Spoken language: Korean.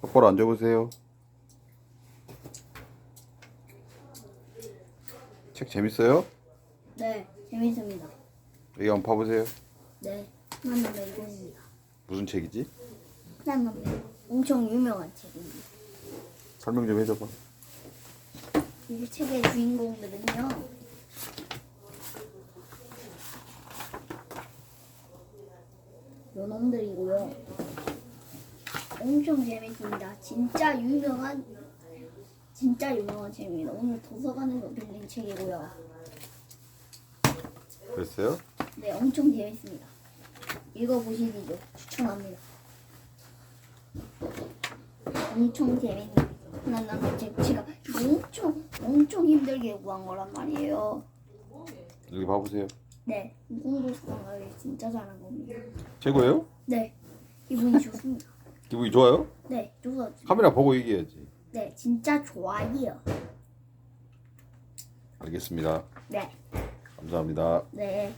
똑바로 앉아보세요. 책 재밌어요? 네, 재밌습니다. 여기 한번 봐보세요. 네, 흔한 남의 이공입니다. 무슨 책이지? 흔한 남의 엄청 유명한 책입니다. 설명 좀 해줘봐. 이 책의 주인공들은요. 요놈들이고요. 엄청 재밌습니다. 진짜 유명한 진짜 유명한 책입니다. 오늘 도서관에서 빌린 책이고요. 그랬어요? 네, 엄청 재밌습니다. 읽어보시기죠. 추천합니다. 엄청 재밌는 난 나는 책 제가 엄청 엄청 힘들게 구한 거란 말이에요. 여기 봐보세요. 네, 공부 수강을 진짜 잘한 겁니다. 최고예요? 네, 기분이 좋습니다. 기분이 좋아요? 네, 좋아. 카메라 보고 얘기해야지. 네, 진짜 좋아요. 알겠습니다. 네, 감사합니다. 네.